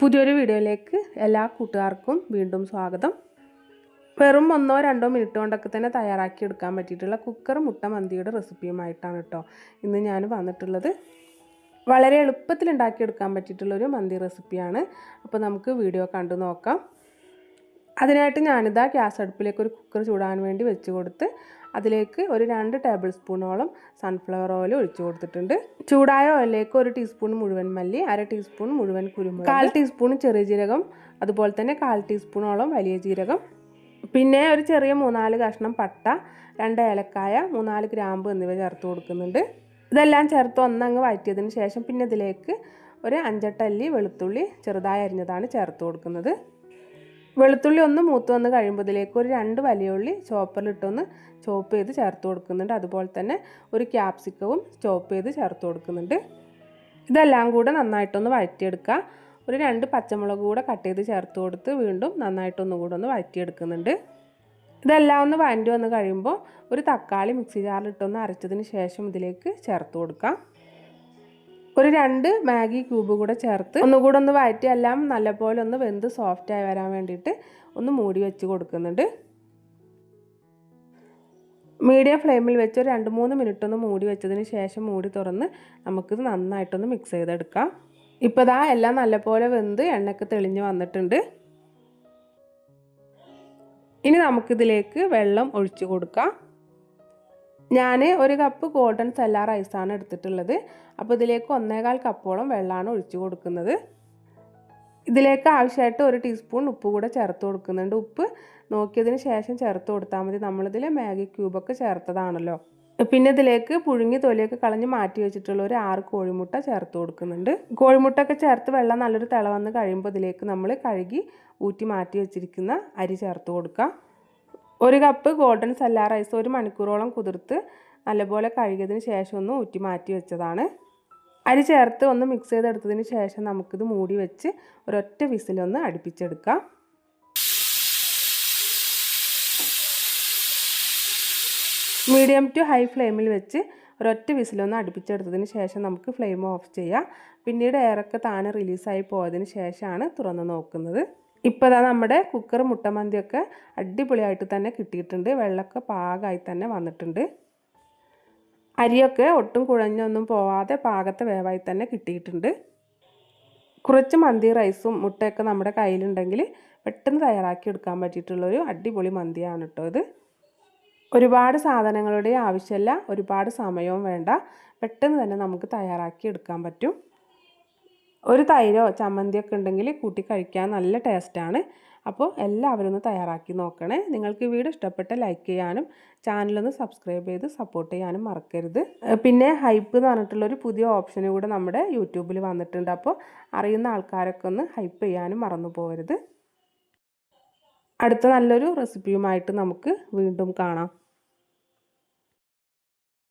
പുതിയൊരു വീഡിയോയിലേക്ക് എല്ലാ കൂട്ടുകാർക്കും വീണ്ടും സ്വാഗതം. വെറും ഒന്നോ രണ്ടോ മിനിറ്റ് കൊണ്ടൊക്കെ തന്നെ തയ്യാറാക്കി എടുക്കാൻ പറ്റിയിട്ടുള്ള കുക്കർ മുട്ട മന്തിയുടെ റെസിപ്പിയുമായിട്ടാണ് കേട്ടോ ഇന്ന് ഞാൻ വന്നിട്ടുള്ളത്. വളരെ എളുപ്പത്തിൽ ഉണ്ടാക്കിയെടുക്കാൻ പറ്റിയിട്ടുള്ളൊരു മന്തി റെസിപ്പിയാണ്. അപ്പോൾ നമുക്ക് വീഡിയോ കണ്ടു നോക്കാം. അതിനായിട്ട് ഞാനിതാ ഗ്യാസ് അടുപ്പിലേക്ക് ഒരു കുക്കർ ചൂടാൻ വേണ്ടി വെച്ച് കൊടുത്ത് അതിലേക്ക് ഒരു രണ്ട് ടേബിൾ സ്പൂണോളം സൺഫ്ലവർ ഓയിൽ ഒഴിച്ചു കൊടുത്തിട്ടുണ്ട്. ചൂടായ ഓയിലേക്ക് ഒരു ടീസ്പൂൺ മുഴുവൻ മല്ലി അര ടീസ്പൂൺ മുഴുവൻ കുരുമുളക് കാൽ ടീസ്പൂൺ ചെറിയ ജീരകം അതുപോലെ തന്നെ കാൽ ടീസ്പൂണോളം വലിയ ജീരകം പിന്നെ ഒരു ചെറിയ മൂന്നാൽ കഷ്ണം പട്ട രണ്ട് ഏലക്കായ മൂന്നാൽ ഗ്രാമ്പ് എന്നിവ ചേർത്ത് കൊടുക്കുന്നുണ്ട്. ഇതെല്ലാം ചേർത്ത് ഒന്നങ്ങ് വഴറ്റിയതിന് ശേഷം പിന്നെ ഇതിലേക്ക് ഒരു അഞ്ചട്ടല്ലി വെളുത്തുള്ളി ചെറുതായി അരിഞ്ഞതാണ് ചേർത്ത് കൊടുക്കുന്നത്. വെളുത്തുള്ളി ഒന്ന് മൂത്ത് വന്ന് കഴിയുമ്പോഴത്തേക്ക് ഒരു രണ്ട് വലിയ ഉള്ളി ചോപ്പറിലിട്ടൊന്ന് ചോപ്പ് ചെയ്ത് ചേർത്ത് കൊടുക്കുന്നുണ്ട്. അതുപോലെ തന്നെ ഒരു ക്യാപ്സിക്കവും ചോപ്പ് ചെയ്ത് ചേർത്ത് കൊടുക്കുന്നുണ്ട്. ഇതെല്ലാം കൂടെ നന്നായിട്ടൊന്ന് വഴറ്റിയെടുക്കുക. ഒരു രണ്ട് പച്ചമുളക് കൂടെ കട്ട് ചെയ്ത് ചേർത്ത് കൊടുത്ത് വീണ്ടും നന്നായിട്ടൊന്നും കൂടെ ഒന്ന് വഴറ്റിയെടുക്കുന്നുണ്ട്. ഇതെല്ലാം ഒന്ന് വഴറ്റി വന്ന് കഴിയുമ്പോൾ ഒരു തക്കാളി മിക്സി ജാറിലിട്ടൊന്ന് അരച്ചതിന് ശേഷം ഇതിലേക്ക് ചേർത്ത് കൊടുക്കാം. ഒരു രണ്ട് മാഗി ക്യൂബ് കൂടെ ചേർത്ത് ഒന്നുകൂടെ ഒന്ന് വഴറ്റി എല്ലാം നല്ലപോലെ ഒന്ന് വെന്ത് സോഫ്റ്റായി വരാൻ വേണ്ടിയിട്ട് ഒന്ന് മൂടി വെച്ച് കൊടുക്കുന്നുണ്ട്. മീഡിയം ഫ്ലെയിമിൽ വെച്ച് ഒരു രണ്ട് മൂന്ന് മിനിറ്റ് ഒന്ന് മൂടി വെച്ചതിന് ശേഷം മൂടി തുറന്ന് നമുക്കിത് നന്നായിട്ടൊന്ന് മിക്സ് ചെയ്തെടുക്കാം. ഇപ്പോൾ ഇതാ എല്ലാം നല്ലപോലെ വെന്ത് എണ്ണയ്ക്ക് തെളിഞ്ഞ് വന്നിട്ടുണ്ട്. ഇനി നമുക്കിതിലേക്ക് വെള്ളം ഒഴിച്ചു കൊടുക്കാം. ഞാൻ ഒരു കപ്പ് ഗോൾഡൻ സെല്ലാ റൈസാണ് എടുത്തിട്ടുള്ളത്. അപ്പോൾ ഇതിലേക്ക് ഒന്നേകാൽ കപ്പോളം വെള്ളമാണ് ഒഴിച്ചു കൊടുക്കുന്നത്. ഇതിലേക്ക് ആവശ്യമായിട്ട് ഒരു ടീസ്പൂൺ ഉപ്പ് കൂടെ ചേർത്ത് കൊടുക്കുന്നുണ്ട്. ഉപ്പ് നോക്കിയതിന് ശേഷം ചേർത്ത് കൊടുത്താൽ മതി. നമ്മളിതിൽ മാഗി ക്യൂബൊക്കെ ചേർത്തതാണല്ലോ. പിന്നെ ഇതിലേക്ക് പുഴുങ്ങി തൊലിയൊക്കെ കളഞ്ഞ് മാറ്റി വെച്ചിട്ടുള്ള ഒരു ആറ് കോഴിമുട്ട ചേർത്ത് കൊടുക്കുന്നുണ്ട്. കോഴിമുട്ടൊക്കെ ചേർത്ത് വെള്ളം നല്ലൊരു തിള വന്ന് കഴിയുമ്പോൾ ഇതിലേക്ക് നമ്മൾ കഴുകി ഊറ്റി മാറ്റി വെച്ചിരിക്കുന്ന അരി ചേർത്ത് കൊടുക്കാം ഒരു കപ്പ് ഗോൾഡൻ സല്ല റൈസ് ഒരു മണിക്കൂറോളം കുതിർത്ത് നല്ലപോലെ കഴുകിയതിന് ശേഷം ഒന്ന് ഊറ്റി മാറ്റി വെച്ചതാണ്. അരി ചേർത്ത് ഒന്ന് മിക്സ് ചെയ്തെടുത്തതിന് ശേഷം നമുക്കിത് മൂടി വെച്ച് ഒരൊറ്റ വിസിലൊന്ന് അടുപ്പിച്ചെടുക്കാം. മീഡിയം ടു ഹൈ ഫ്ലെയിമിൽ വെച്ച് ഒരൊറ്റ വിസിലൊന്ന് അടുപ്പിച്ചെടുത്തതിന് ശേഷം നമുക്ക് ഫ്ലെയിം ഓഫ് ചെയ്യാം. പിന്നീട് എയറൊക്കെ താനെ റിലീസായി പോയതിന് ശേഷമാണ് തുറന്ന് നോക്കുന്നത്. ഇപ്പോൾ ഇതാ നമ്മുടെ കുക്കർ മുട്ടമന്തിയൊക്കെ അടിപൊളിയായിട്ട് തന്നെ കിട്ടിയിട്ടുണ്ട്. വെള്ളമൊക്കെ പാകമായി തന്നെ വന്നിട്ടുണ്ട്. അരിയൊക്കെ ഒട്ടും കുഴഞ്ഞൊന്നും പോവാതെ പാകത്തെ വേവായി തന്നെ കിട്ടിയിട്ടുണ്ട്. കുറച്ച് മന്തി റൈസും മുട്ടയൊക്കെ നമ്മുടെ കയ്യിലുണ്ടെങ്കിൽ പെട്ടെന്ന് തയ്യാറാക്കി എടുക്കാൻ പറ്റിയിട്ടുള്ളൊരു അടിപൊളി മന്തിയാണ് കേട്ടോ ഇത്. ഒരുപാട് സാധനങ്ങളുടെ ആവശ്യമില്ല ഒരുപാട് സമയവും വേണ്ട. പെട്ടെന്ന് തന്നെ നമുക്ക് തയ്യാറാക്കി എടുക്കാൻ പറ്റും. ഒരു തൈരോ ചമ്മന്തിയൊക്കെ ഉണ്ടെങ്കിൽ കൂട്ടി കഴിക്കാൻ നല്ല ടേസ്റ്റാണ് അപ്പോൾ എല്ലാവരും ഒന്ന് തയ്യാറാക്കി നോക്കണേ. നിങ്ങൾക്ക് ഈ വീഡിയോ ഇഷ്ടപ്പെട്ട ലൈക്ക് ചെയ്യാനും ചാനലൊന്ന് സബ്സ്ക്രൈബ് ചെയ്ത് സപ്പോർട്ട് ചെയ്യാനും മറക്കരുത്. പിന്നെ ഹൈപ്പ് എന്ന് പറഞ്ഞിട്ടുള്ളൊരു പുതിയ ഓപ്ഷനും കൂടെ നമ്മുടെ യൂട്യൂബിൽ വന്നിട്ടുണ്ട്. അപ്പോൾ അറിയുന്ന ആൾക്കാരൊക്കെ ഒന്ന് ഹൈപ്പ് ചെയ്യാനും മറന്നു പോകരുത്. അടുത്ത നല്ലൊരു റെസിപ്പിയുമായിട്ട് നമുക്ക് വീണ്ടും കാണാം.